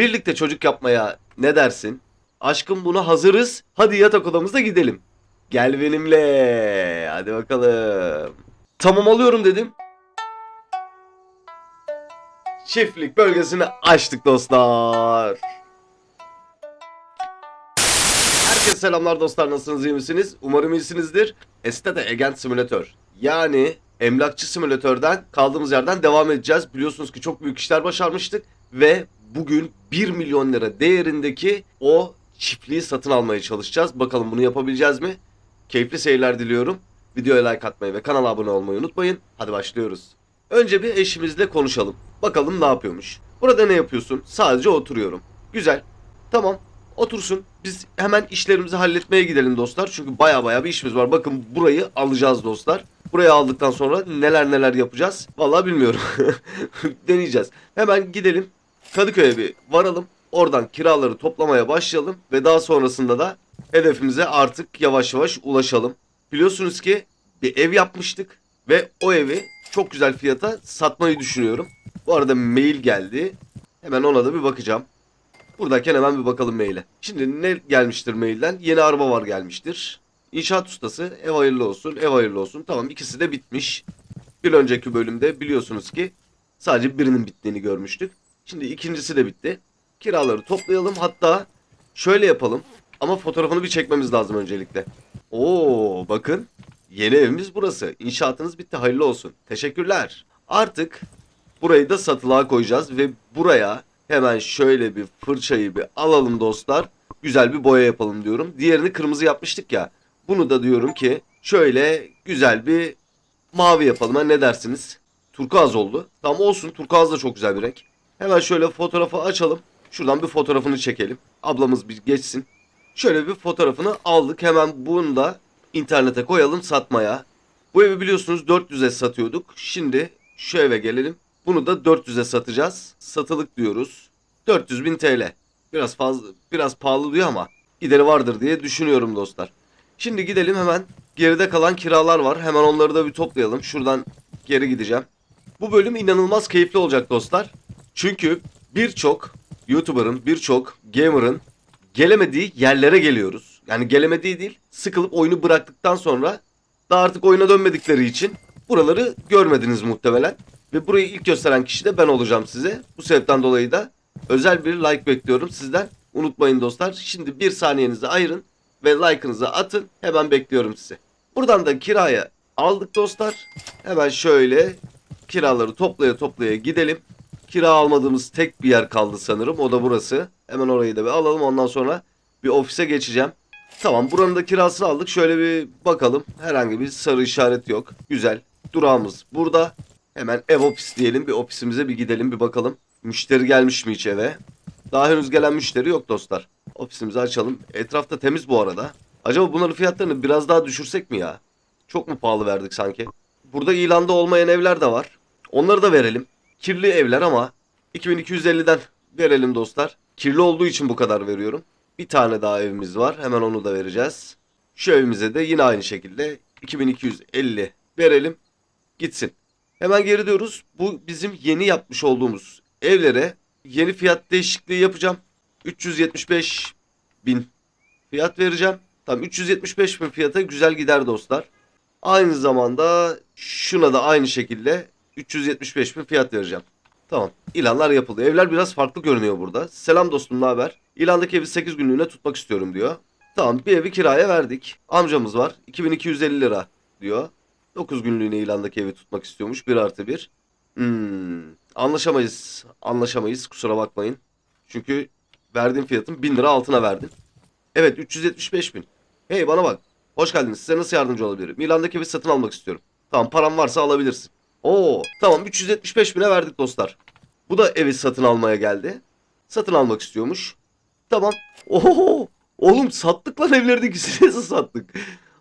Birlikte çocuk yapmaya ne dersin? Aşkım buna hazırız. Hadi yatak odamıza gidelim. Gel benimle. Hadi bakalım. Tamam alıyorum dedim. Çiftlik bölgesini açtık dostlar. Herkese selamlar dostlar nasılsınız iyi misiniz? Umarım iyisinizdir. Estede Agent Simulator. Yani emlakçı simülatörden kaldığımız yerden devam edeceğiz. Biliyorsunuz ki çok büyük işler başarmıştık ve bugün 1 milyon lira değerindeki o çiftliği satın almaya çalışacağız. Bakalım bunu yapabileceğiz mi? Keyifli seyirler diliyorum. Videoya like atmayı ve kanala abone olmayı unutmayın. Hadi başlıyoruz. Önce bir eşimizle konuşalım. Bakalım ne yapıyormuş. Burada ne yapıyorsun? Sadece oturuyorum. Güzel. Tamam. Otursun. Biz hemen işlerimizi halletmeye gidelim dostlar. Çünkü baya baya bir işimiz var. Bakın burayı alacağız dostlar. Burayı aldıktan sonra neler neler yapacağız. Vallahi bilmiyorum. Deneyeceğiz. Hemen gidelim. Kadıköy'e bir varalım. Oradan kiraları toplamaya başlayalım. Ve daha sonrasında da hedefimize artık yavaş yavaş ulaşalım. Biliyorsunuz ki bir ev yapmıştık. Ve o evi çok güzel fiyata satmayı düşünüyorum. Bu arada mail geldi. Hemen ona da bir bakacağım. Buradayken hemen bir bakalım maile. Şimdi ne gelmiştir mailden? Yeni araba var gelmiştir. İnşaat ustası ev hayırlı olsun, ev hayırlı olsun. Tamam ikisi de bitmiş. Bir önceki bölümde biliyorsunuz ki sadece birinin bittiğini görmüştük. Şimdi ikincisi de bitti. Kiraları toplayalım. Hatta şöyle yapalım. Ama fotoğrafını bir çekmemiz lazım öncelikle. Oo bakın. Yeni evimiz burası. İnşaatınız bitti. Hayırlı olsun. Teşekkürler. Artık burayı da satılığa koyacağız ve buraya hemen şöyle bir fırçayı bir alalım dostlar. Güzel bir boya yapalım diyorum. Diğerini kırmızı yapmıştık ya. Bunu da diyorum ki şöyle güzel bir mavi yapalım. Ha, ne dersiniz? Turkuaz oldu. Tamam olsun. Turkuaz da çok güzel bir renk. Hemen şöyle fotoğrafı açalım. Şuradan bir fotoğrafını çekelim. Ablamız bir geçsin. Şöyle bir fotoğrafını aldık. Hemen bunu da internete koyalım satmaya. Bu evi biliyorsunuz 400'e satıyorduk. Şimdi şu eve gelelim. Bunu da 400'e satacağız. Satılık diyoruz. 400 bin TL. Biraz fazla, biraz pahalı diyor ama gideri vardır diye düşünüyorum dostlar. Şimdi gidelim hemen. Geride kalan kiralar var. Hemen onları da bir toplayalım. Şuradan geri gideceğim. Bu bölüm inanılmaz keyifli olacak dostlar. Çünkü birçok YouTuber'ın, birçok gamer'ın gelemediği yerlere geliyoruz. Yani gelemediği değil, sıkılıp oyunu bıraktıktan sonra da artık oyuna dönmedikleri için buraları görmediniz muhtemelen. Ve burayı ilk gösteren kişi de ben olacağım size. Bu sebepten dolayı da özel bir like bekliyorum sizden. Unutmayın dostlar. Şimdi bir saniyenizi ayırın ve like'ınızı atın. Hemen bekliyorum sizi. Buradan da kiraya aldık dostlar. Hemen şöyle kiraları toplaya toplaya gidelim. Kira almadığımız tek bir yer kaldı sanırım. O da burası. Hemen orayı da bir alalım. Ondan sonra bir ofise geçeceğim. Tamam buranın da kirasını aldık. Şöyle bir bakalım. Herhangi bir sarı işaret yok. Güzel. Durağımız burada. Hemen ev ofis diyelim. Bir ofisimize bir gidelim bir bakalım. Müşteri gelmiş mi hiç eve? Daha henüz gelen müşteri yok dostlar. Ofisimizi açalım. Etrafta temiz bu arada. Acaba bunların fiyatlarını biraz daha düşürsek mi ya? Çok mu pahalı verdik sanki? Burada ilanda olmayan evler de var. Onları da verelim. Kirli evler ama 2250'den verelim dostlar. Kirli olduğu için bu kadar veriyorum. Bir tane daha evimiz var. Hemen onu da vereceğiz. Şu evimize de yine aynı şekilde 2250 verelim. Gitsin. Hemen geri diyoruz. Bu bizim yeni yapmış olduğumuz evlere yeni fiyat değişikliği yapacağım. 375 bin fiyat vereceğim. Tam 375 bin fiyata güzel gider dostlar. Aynı zamanda şuna da aynı şekilde 375 bin fiyat vereceğim. Tamam. İlanlar yapıldı. Evler biraz farklı görünüyor burada. Selam dostum ne haber? İlandaki evi 8 günlüğüne tutmak istiyorum diyor. Tamam bir evi kiraya verdik. Amcamız var. 2250 lira diyor. 9 günlüğüne ilandaki evi tutmak istiyormuş. 1 artı 1. Hmm. Anlaşamayız. Anlaşamayız. Kusura bakmayın. Çünkü verdiğim fiyatın 1000 lira altına verdim. Evet 375 bin. Hey bana bak. Hoş geldiniz. Size nasıl yardımcı olabilirim? Milan'daki evi satın almak istiyorum. Tamam param varsa alabilirsin. Oo tamam 375 bine verdik dostlar. Bu da evi satın almaya geldi. Satın almak istiyormuş. Tamam. Oho oğlum sattık lan evlerin ikisini nasıl sattık?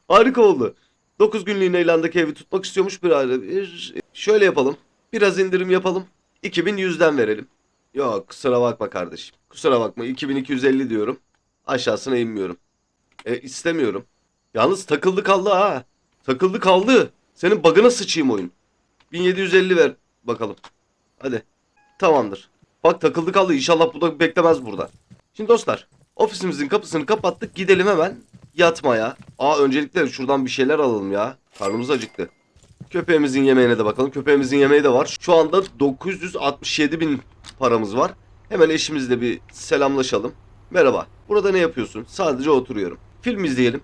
Harika oldu. 9 günlüğüne ilandaki evi tutmak istiyormuş bir. Bir... Şöyle yapalım. Biraz indirim yapalım. 2100'den verelim. Yok kusura bakma kardeşim. Kusura bakma 2250 diyorum. Aşağısına inmiyorum. E istemiyorum. Yalnız takıldı kaldı ha. Takıldı kaldı. Senin bug'ına sıçayım oyun. 1750 ver bakalım. Hadi. Tamamdır. Bak takıldı kaldı. İnşallah bu da beklemez burada. Şimdi dostlar ofisimizin kapısını kapattık. Gidelim hemen yatmaya. Aa öncelikle şuradan bir şeyler alalım ya. Karnımız acıktı. Köpeğimizin yemeğine de bakalım. Köpeğimizin yemeği de var. Şu anda 967 bin paramız var. Hemen eşimizle bir selamlaşalım. Merhaba. Burada ne yapıyorsun? Sadece oturuyorum. Film izleyelim.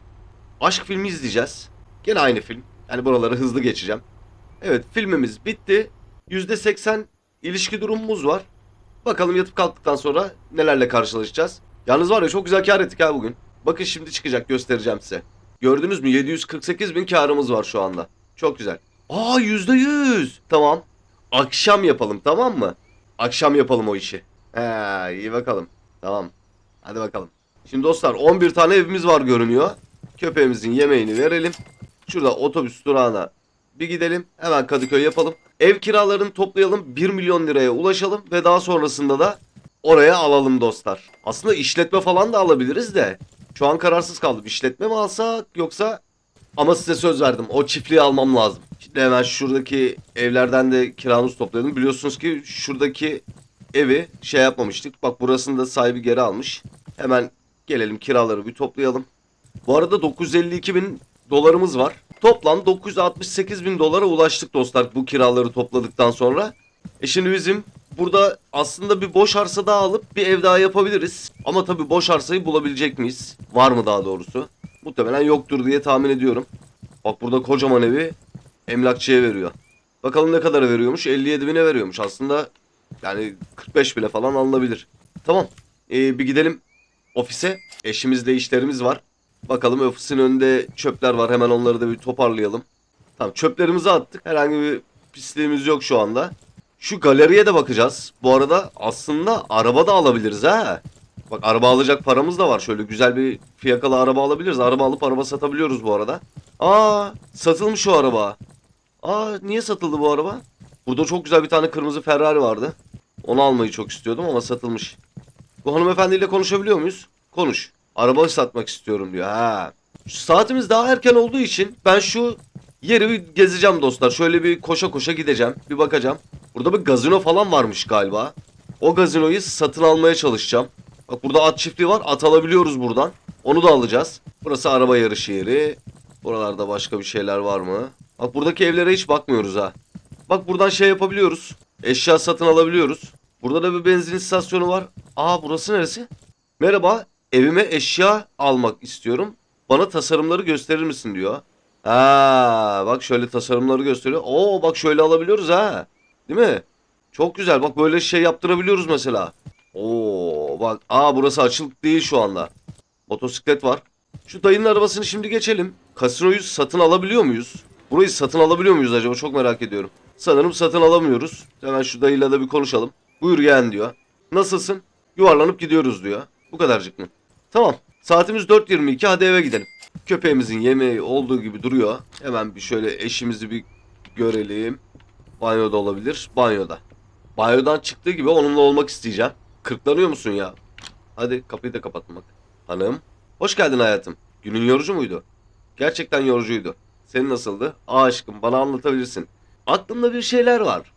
Aşk filmi izleyeceğiz. Gene aynı film. Yani buraları hızlı geçeceğim. Evet filmimiz bitti. %80 ilişki durumumuz var. Bakalım yatıp kalktıktan sonra nelerle karşılaşacağız. Yalnız var ya çok güzel kar ettik ha bugün. Bakın şimdi çıkacak göstereceğim size. Gördünüz mü 748 bin karımız var şu anda. Çok güzel. Aa %100. Tamam. Akşam yapalım tamam mı? Akşam yapalım o işi. He iyi bakalım. Tamam. Hadi bakalım. Şimdi dostlar 11 tane evimiz var görünüyor. Köpeğimizin yemeğini verelim. Şurada otobüs durağına bir gidelim. Hemen Kadıköy yapalım. Ev kiralarını toplayalım. 1 milyon liraya ulaşalım. Ve daha sonrasında da oraya alalım dostlar. Aslında işletme falan da alabiliriz de. Şu an kararsız kaldım. İşletme mi alsak yoksa... Ama size söz verdim. O çiftliği almam lazım. Şimdi hemen şuradaki evlerden de kiramızı toplayalım. Biliyorsunuz ki şuradaki evi şey yapmamıştık. Bak burasını da sahibi geri almış. Hemen gelelim kiraları bir toplayalım. Bu arada 952 bin dolarımız var. Toplam 968 bin dolara ulaştık dostlar bu kiraları topladıktan sonra. E şimdi bizim burada aslında bir boş arsa daha alıp bir ev daha yapabiliriz. Ama tabii boş arsayı bulabilecek miyiz? Var mı daha doğrusu? Muhtemelen yoktur diye tahmin ediyorum. Bak burada kocaman evi emlakçıya veriyor. Bakalım ne kadar veriyormuş? 57 bine veriyormuş. Aslında yani 45 bile falan alınabilir. Tamam. Ee, bir gidelim ofise. Eşimizle işlerimiz var. Bakalım ofisin önünde çöpler var. Hemen onları da bir toparlayalım. Tamam çöplerimizi attık. Herhangi bir pisliğimiz yok şu anda. Şu galeriye de bakacağız. Bu arada aslında araba da alabiliriz ha. Bak araba alacak paramız da var. Şöyle güzel bir fiyakalı araba alabiliriz. Araba alıp araba satabiliyoruz bu arada. Aa satılmış o araba. Aa niye satıldı bu araba? Burada çok güzel bir tane kırmızı Ferrari vardı. Onu almayı çok istiyordum ama satılmış. Bu hanımefendiyle konuşabiliyor muyuz? Konuş. Araba satmak istiyorum diyor. Ha. Saatimiz daha erken olduğu için ben şu yeri bir gezeceğim dostlar. Şöyle bir koşa koşa gideceğim. Bir bakacağım. Burada bir gazino falan varmış galiba. O gazinoyu satın almaya çalışacağım. Bak burada at çiftliği var. At alabiliyoruz buradan. Onu da alacağız. Burası araba yarışı yeri. Buralarda başka bir şeyler var mı? Bak buradaki evlere hiç bakmıyoruz ha. Bak buradan şey yapabiliyoruz. Eşya satın alabiliyoruz. Burada da bir benzin istasyonu var. Aa burası neresi? Merhaba. Evime eşya almak istiyorum. Bana tasarımları gösterir misin diyor. Ha, bak şöyle tasarımları gösteriyor. Oo bak şöyle alabiliyoruz ha. Değil mi? Çok güzel. Bak böyle şey yaptırabiliyoruz mesela. Oo bak. Aa burası açık değil şu anda. Motosiklet var. Şu dayının arabasını şimdi geçelim. Kasinoyu satın alabiliyor muyuz? Burayı satın alabiliyor muyuz acaba? Çok merak ediyorum. Sanırım satın alamıyoruz. Hemen şu dayıyla da bir konuşalım. Buyur yeğen diyor. Nasılsın? Yuvarlanıp gidiyoruz diyor. Bu kadarcık mı? Tamam. Saatimiz 4.22 hadi eve gidelim. Köpeğimizin yemeği olduğu gibi duruyor. Hemen bir şöyle eşimizi bir görelim. Banyoda olabilir. Banyoda. Banyodan çıktığı gibi onunla olmak isteyeceğim. Kırklanıyor musun ya? Hadi kapıyı da kapatmak. Hanım. Hoş geldin hayatım. Günün yorucu muydu? Gerçekten yorucuydu. Senin nasıldı? Aa aşkım bana anlatabilirsin. Aklımda bir şeyler var.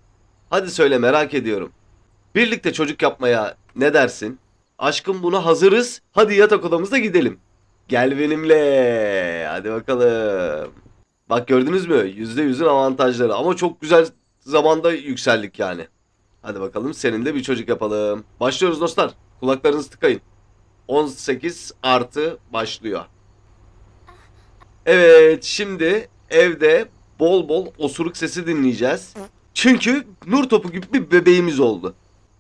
Hadi söyle merak ediyorum. Birlikte çocuk yapmaya ne dersin? Aşkım buna hazırız. Hadi yatak odamıza gidelim. Gel benimle. Hadi bakalım. Bak gördünüz mü? %100'ün avantajları. Ama çok güzel zamanda yükseldik yani. Hadi bakalım senin de bir çocuk yapalım. Başlıyoruz dostlar. Kulaklarınızı tıkayın. 18 artı başlıyor. Evet şimdi evde bol bol osuruk sesi dinleyeceğiz. Çünkü nur topu gibi bir bebeğimiz oldu.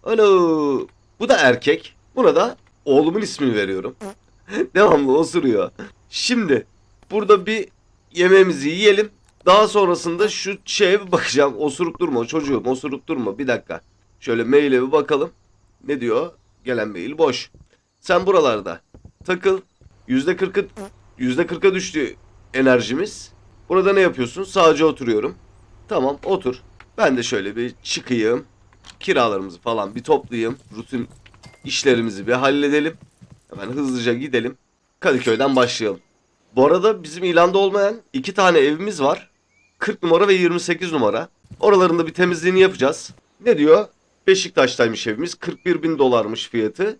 Alo. Bu da erkek. Buna da oğlumun ismini veriyorum. Devamlı osuruyor. Şimdi burada bir yemeğimizi yiyelim. Daha sonrasında şu şeye bir bakacağım. Osuruk durma çocuğum osuruk durma. Bir dakika. Şöyle maile bir bakalım. Ne diyor? Gelen mail boş. Sen buralarda takıl. %40'ı %40'a düştü enerjimiz. Burada ne yapıyorsun? Sadece oturuyorum. Tamam otur. Ben de şöyle bir çıkayım. Kiralarımızı falan bir toplayayım. Rutin işlerimizi bir halledelim. Hemen hızlıca gidelim. Kadıköy'den başlayalım. Bu arada bizim ilanda olmayan iki tane evimiz var. 40 numara ve 28 numara. Oralarında bir temizliğini yapacağız. Ne diyor? Beşiktaş'taymış evimiz. 41 bin dolarmış fiyatı.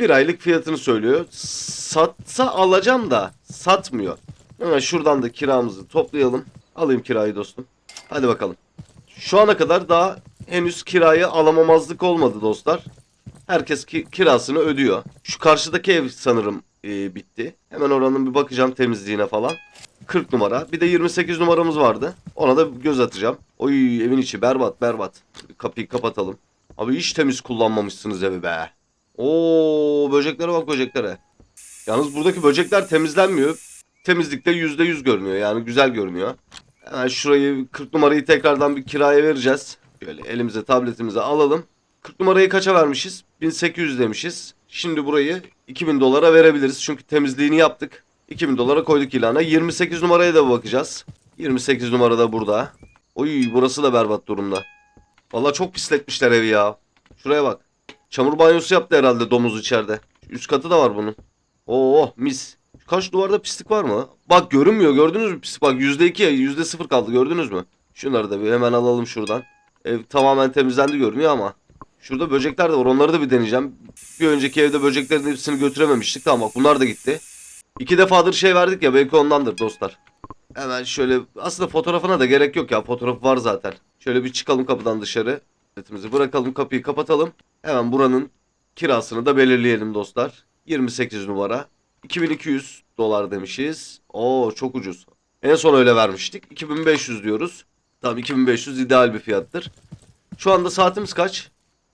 Bir aylık fiyatını söylüyor. Satsa alacağım da satmıyor. Hemen şuradan da kiramızı toplayalım. Alayım kirayı dostum. Hadi bakalım. Şu ana kadar daha henüz kirayı alamamazlık olmadı dostlar. Herkes ki- kirasını ödüyor. Şu karşıdaki ev sanırım e, bitti. Hemen oranın bir bakacağım temizliğine falan. 40 numara. Bir de 28 numaramız vardı. Ona da göz atacağım. Oy evin içi berbat berbat. Kapıyı kapatalım. Abi hiç temiz kullanmamışsınız evi be. Oo böceklere bak böceklere. Yalnız buradaki böcekler temizlenmiyor. Temizlikte %100 görünüyor. Yani güzel görünüyor. Hemen şurayı 40 numarayı tekrardan bir kiraya vereceğiz. Şöyle elimize tabletimize alalım. 40 numarayı kaça vermişiz? 1800 demişiz. Şimdi burayı 2000 dolara verebiliriz. Çünkü temizliğini yaptık. 2000 dolara koyduk ilana. 28 numaraya da bakacağız. 28 numara da burada. Oy burası da berbat durumda. Vallahi çok pisletmişler evi ya. Şuraya bak. Çamur banyosu yaptı herhalde domuz içeride. Üst katı da var bunun. Oo mis. Kaç duvarda pislik var mı? Bak görünmüyor gördünüz mü pislik? Bak %2 ya %0 kaldı gördünüz mü? Şunları da bir hemen alalım şuradan. Ev tamamen temizlendi görünüyor ama. Şurada böcekler de var onları da bir deneyeceğim. Bir önceki evde böceklerin hepsini götürememiştik. Tamam bak bunlar da gitti. İki defadır şey verdik ya belki ondandır dostlar. Hemen şöyle aslında fotoğrafına da gerek yok ya fotoğraf var zaten. Şöyle bir çıkalım kapıdan dışarı. Biletimizi bırakalım kapıyı kapatalım. Hemen buranın kirasını da belirleyelim dostlar. 28 numara. 2200 dolar demişiz. Oo çok ucuz. En son öyle vermiştik. 2500 diyoruz. Tamam 2500 ideal bir fiyattır. Şu anda saatimiz kaç?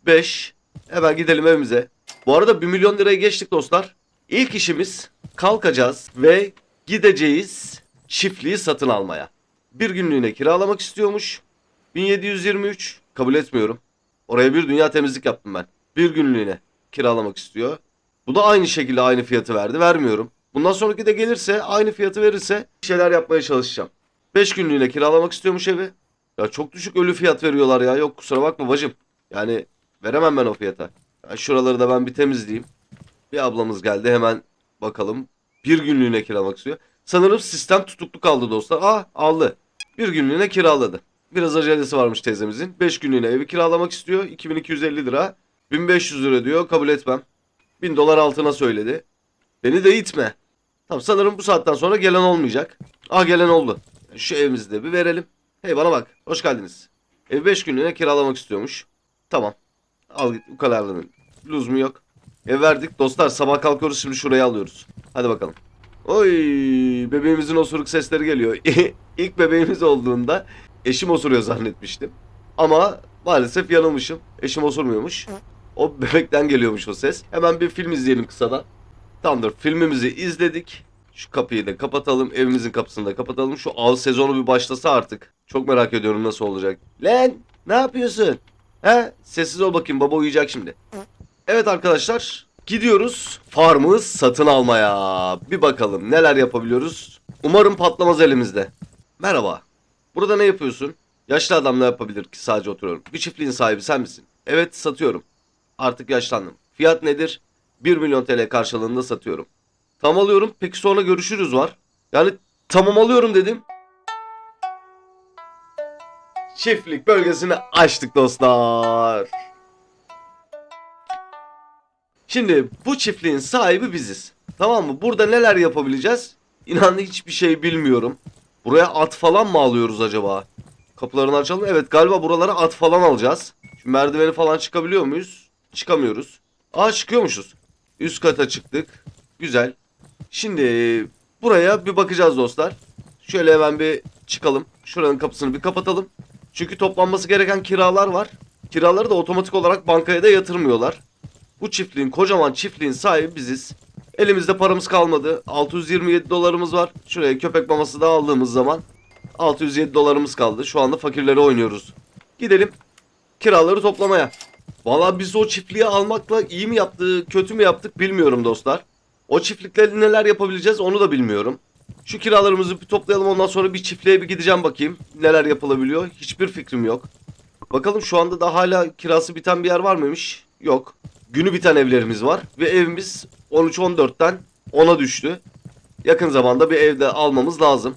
5. Hemen gidelim evimize. Bu arada 1 milyon liraya geçtik dostlar. İlk işimiz kalkacağız ve gideceğiz çiftliği satın almaya. Bir günlüğüne kiralamak istiyormuş. 1723 kabul etmiyorum. Oraya bir dünya temizlik yaptım ben. Bir günlüğüne kiralamak istiyor. Bu da aynı şekilde aynı fiyatı verdi. Vermiyorum. Bundan sonraki de gelirse aynı fiyatı verirse şeyler yapmaya çalışacağım. 5 günlüğüne kiralamak istiyormuş evi. Ya çok düşük ölü fiyat veriyorlar ya. Yok kusura bakma bacım. Yani veremem ben o fiyata. Ya şuraları da ben bir temizleyeyim. Bir ablamız geldi hemen bakalım. Bir günlüğüne kiralamak istiyor. Sanırım sistem tutuklu kaldı dostlar. Aa aldı. Bir günlüğüne kiraladı. Biraz acelesi varmış teyzemizin. 5 günlüğüne evi kiralamak istiyor. 2250 lira. 1500 lira diyor. Kabul etmem. 1000 dolar altına söyledi. Beni de itme. Tamam sanırım bu saatten sonra gelen olmayacak. Ah gelen oldu. Şu evimizi de bir verelim. Hey bana bak. Hoş geldiniz. Ev 5 günlüğüne kiralamak istiyormuş. Tamam. Al git bu kadarlığının. Luz mu yok. Ev verdik. Dostlar sabah kalkıyoruz şimdi şurayı alıyoruz. Hadi bakalım. Oy bebeğimizin osuruk sesleri geliyor. İlk bebeğimiz olduğunda eşim osuruyor zannetmiştim. Ama maalesef yanılmışım. Eşim osurmuyormuş. O bebekten geliyormuş o ses. Hemen bir film izleyelim kısadan. Tamamdır filmimizi izledik. Şu kapıyı da kapatalım. Evimizin kapısını da kapatalım. Şu av sezonu bir başlasa artık. Çok merak ediyorum nasıl olacak. Lan ne yapıyorsun? He? Sessiz ol bakayım baba uyuyacak şimdi. Evet arkadaşlar gidiyoruz farmı satın almaya. Bir bakalım neler yapabiliyoruz. Umarım patlamaz elimizde. Merhaba. Burada ne yapıyorsun? Yaşlı adam ne yapabilir ki sadece oturuyorum. Bir çiftliğin sahibi sen misin? Evet satıyorum. Artık yaşlandım. Fiyat nedir? 1 milyon TL karşılığında satıyorum. Tam alıyorum peki sonra görüşürüz var. Yani tamam alıyorum dedim. Çiftlik bölgesini açtık dostlar. Şimdi bu çiftliğin sahibi biziz. Tamam mı? Burada neler yapabileceğiz? İnan hiçbir şey bilmiyorum. Buraya at falan mı alıyoruz acaba? Kapılarını açalım. Evet galiba buralara at falan alacağız. Şu merdiveni falan çıkabiliyor muyuz? Çıkamıyoruz. Aa çıkıyormuşuz. Üst kata çıktık. Güzel. Şimdi buraya bir bakacağız dostlar. Şöyle hemen bir çıkalım. Şuranın kapısını bir kapatalım. Çünkü toplanması gereken kiralar var. Kiraları da otomatik olarak bankaya da yatırmıyorlar. Bu çiftliğin kocaman çiftliğin sahibi biziz. Elimizde paramız kalmadı. 627 dolarımız var. Şuraya köpek maması da aldığımız zaman 607 dolarımız kaldı. Şu anda fakirleri oynuyoruz. Gidelim kiraları toplamaya. Valla biz o çiftliği almakla iyi mi yaptık, kötü mü yaptık bilmiyorum dostlar. O çiftlikle neler yapabileceğiz onu da bilmiyorum. Şu kiralarımızı bir toplayalım ondan sonra bir çiftliğe bir gideceğim bakayım. Neler yapılabiliyor hiçbir fikrim yok. Bakalım şu anda da hala kirası biten bir yer var mıymış? Yok. Günü biten evlerimiz var ve evimiz 13-14'ten 10'a düştü. Yakın zamanda bir evde almamız lazım.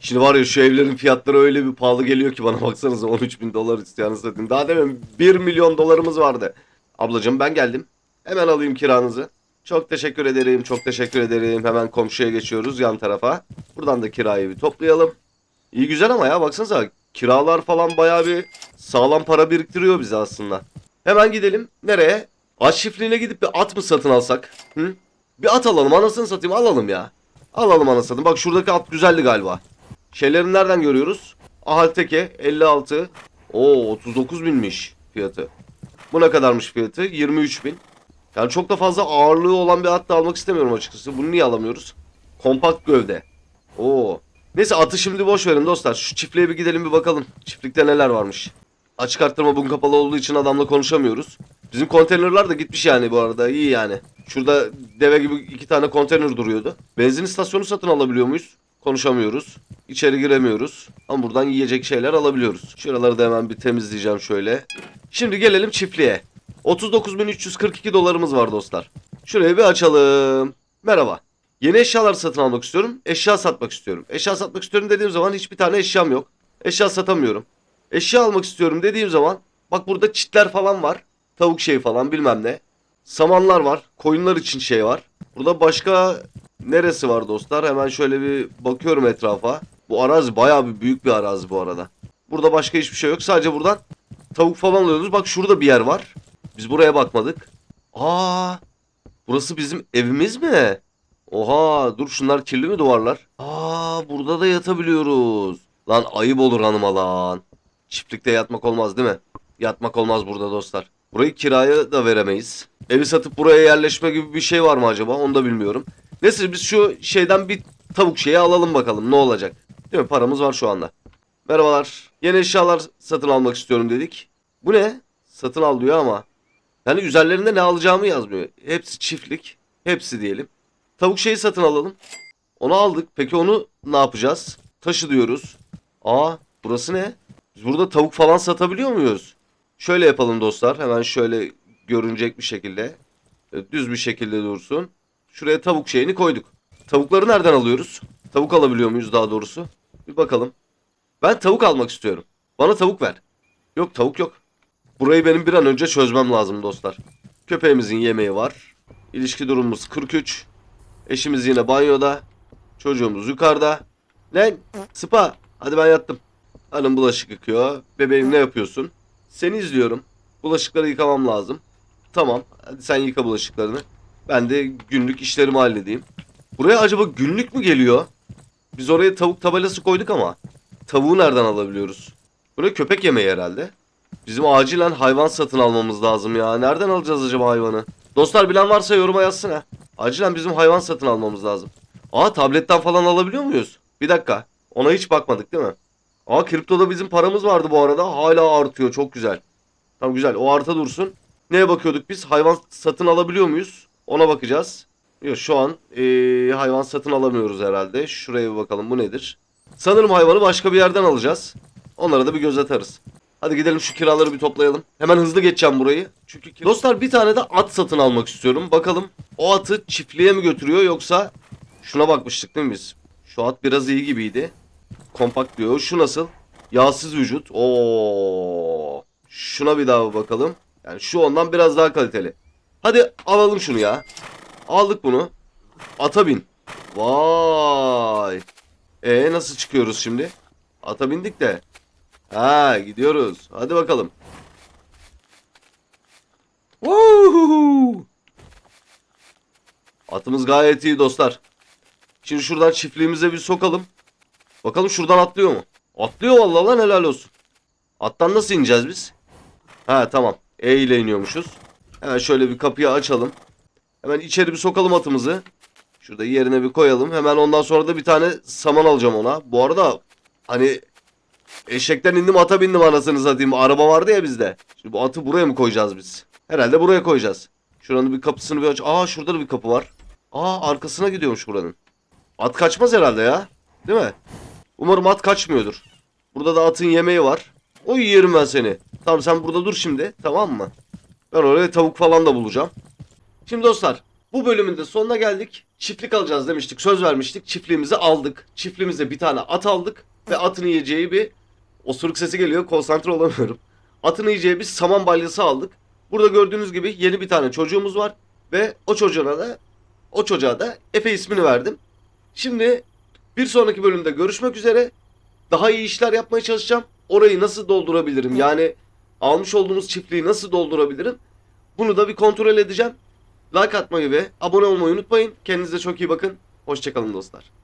Şimdi var ya şu evlerin fiyatları öyle bir pahalı geliyor ki bana baksanıza 13 bin dolar isteyanı satayım. Daha demin 1 milyon dolarımız vardı. Ablacığım ben geldim. Hemen alayım kiranızı. Çok teşekkür ederim, çok teşekkür ederim. Hemen komşuya geçiyoruz yan tarafa. Buradan da kirayı bir toplayalım. İyi güzel ama ya baksanıza kiralar falan bayağı bir sağlam para biriktiriyor bize aslında. Hemen gidelim. Nereye? At çiftliğine gidip bir at mı satın alsak? Hı? Bir at alalım anasını satayım alalım ya. Alalım anasını. Bak şuradaki at güzeldi galiba. Şeylerini nereden görüyoruz? Ahalteke 56. Oo 39 binmiş fiyatı. Bu ne kadarmış fiyatı? 23 bin. Yani çok da fazla ağırlığı olan bir at da almak istemiyorum açıkçası. Bunu niye alamıyoruz? Kompakt gövde. Oo. Neyse atı şimdi boş verin dostlar. Şu çiftliğe bir gidelim bir bakalım. Çiftlikte neler varmış. Açık arttırma bugün kapalı olduğu için adamla konuşamıyoruz. Bizim konteynerler de gitmiş yani bu arada. İyi yani. Şurada deve gibi iki tane konteyner duruyordu. Benzin istasyonu satın alabiliyor muyuz? Konuşamıyoruz. İçeri giremiyoruz. Ama buradan yiyecek şeyler alabiliyoruz. Şuraları da hemen bir temizleyeceğim şöyle. Şimdi gelelim çiftliğe. 39.342 dolarımız var dostlar. Şurayı bir açalım. Merhaba. Yeni eşyalar satın almak istiyorum. Eşya satmak istiyorum. Eşya satmak istiyorum dediğim zaman hiçbir tane eşyam yok. Eşya satamıyorum. Eşya almak istiyorum dediğim zaman bak burada çitler falan var. Tavuk şey falan bilmem ne. Samanlar var. Koyunlar için şey var. Burada başka neresi var dostlar? Hemen şöyle bir bakıyorum etrafa. Bu arazi bayağı bir büyük bir arazi bu arada. Burada başka hiçbir şey yok. Sadece buradan tavuk falan alıyoruz. Bak şurada bir yer var. Biz buraya bakmadık. Aa! Burası bizim evimiz mi? Oha dur şunlar kirli mi duvarlar? Aa burada da yatabiliyoruz. Lan ayıp olur hanıma lan. Çiftlikte yatmak olmaz değil mi? Yatmak olmaz burada dostlar. Burayı kiraya da veremeyiz. Evi satıp buraya yerleşme gibi bir şey var mı acaba? Onu da bilmiyorum. Neyse biz şu şeyden bir tavuk şeyi alalım bakalım ne olacak. Değil mi? Paramız var şu anda. Merhabalar. Yeni eşyalar satın almak istiyorum dedik. Bu ne? Satın al diyor ama. Yani üzerlerinde ne alacağımı yazmıyor. Hepsi çiftlik. Hepsi diyelim. Tavuk şeyi satın alalım. Onu aldık. Peki onu ne yapacağız? Taşı diyoruz. Aa burası ne? Biz burada tavuk falan satabiliyor muyuz? Şöyle yapalım dostlar. Hemen şöyle görünecek bir şekilde. Düz bir şekilde dursun. Şuraya tavuk şeyini koyduk. Tavukları nereden alıyoruz? Tavuk alabiliyor muyuz daha doğrusu? Bir bakalım. Ben tavuk almak istiyorum. Bana tavuk ver. Yok tavuk yok. Burayı benim bir an önce çözmem lazım dostlar. Köpeğimizin yemeği var. İlişki durumumuz 43. Eşimiz yine banyoda. Çocuğumuz yukarıda. Lan sıpa. Hadi ben yattım. Hanım bulaşık yıkıyor. Bebeğim ne yapıyorsun? Seni izliyorum. Bulaşıkları yıkamam lazım. Tamam. Hadi sen yıka bulaşıklarını. Ben de günlük işlerimi halledeyim. Buraya acaba günlük mü geliyor? Biz oraya tavuk tabelası koyduk ama tavuğu nereden alabiliyoruz? Buraya köpek yemeği herhalde. Bizim acilen hayvan satın almamız lazım ya. Nereden alacağız acaba hayvanı? Dostlar bilen varsa yoruma yazsın ha. Acilen bizim hayvan satın almamız lazım. Aa tabletten falan alabiliyor muyuz? Bir dakika. Ona hiç bakmadık değil mi? Aa kriptoda bizim paramız vardı bu arada. Hala artıyor. Çok güzel. Tamam güzel. O arta dursun. Neye bakıyorduk biz? Hayvan satın alabiliyor muyuz? Ona bakacağız. Yok şu an eee, hayvan satın alamıyoruz herhalde. Şuraya bir bakalım. Bu nedir? Sanırım hayvanı başka bir yerden alacağız. Onlara da bir göz atarız. Hadi gidelim şu kiraları bir toplayalım. Hemen hızlı geçeceğim burayı. Çünkü kira- dostlar bir tane de at satın almak istiyorum. Bakalım o atı çiftliğe mi götürüyor yoksa şuna bakmıştık değil mi biz? Şu at biraz iyi gibiydi. Kompakt diyor. Şu nasıl? Yağsız vücut. Oo. Şuna bir daha bakalım. Yani şu ondan biraz daha kaliteli. Hadi alalım şunu ya. Aldık bunu. Ata bin. Vay. E nasıl çıkıyoruz şimdi? Ata bindik de. Ha gidiyoruz. Hadi bakalım. Woohoo! Atımız gayet iyi dostlar. Şimdi şuradan çiftliğimize bir sokalım. Bakalım şuradan atlıyor mu? Atlıyor vallahi lan helal olsun. Attan nasıl ineceğiz biz? Ha tamam. E ile iniyormuşuz. Hemen şöyle bir kapıyı açalım. Hemen içeri bir sokalım atımızı. Şurada yerine bir koyalım. Hemen ondan sonra da bir tane saman alacağım ona. Bu arada hani eşekten indim ata bindim anasını satayım. Araba vardı ya bizde. Şimdi bu atı buraya mı koyacağız biz? Herhalde buraya koyacağız. Şuranın bir kapısını bir aç. Aa şurada da bir kapı var. Aa arkasına gidiyormuş buranın. At kaçmaz herhalde ya. Değil mi? Umarım at kaçmıyordur. Burada da atın yemeği var. O yerim ben seni. Tamam sen burada dur şimdi. Tamam mı? Ben oraya tavuk falan da bulacağım. Şimdi dostlar. Bu bölümün de sonuna geldik. Çiftlik alacağız demiştik. Söz vermiştik. Çiftliğimizi aldık. Çiftliğimize bir tane at aldık. Ve atın yiyeceği bir osuruk sesi geliyor. Konsantre olamıyorum. Atın yiyeceği bir saman balyası aldık. Burada gördüğünüz gibi yeni bir tane çocuğumuz var. Ve o çocuğuna da o çocuğa da Efe ismini verdim. Şimdi bir sonraki bölümde görüşmek üzere. Daha iyi işler yapmaya çalışacağım. Orayı nasıl doldurabilirim? Yani almış olduğumuz çiftliği nasıl doldurabilirim? Bunu da bir kontrol edeceğim. Like atmayı ve abone olmayı unutmayın. Kendinize çok iyi bakın. Hoşçakalın dostlar.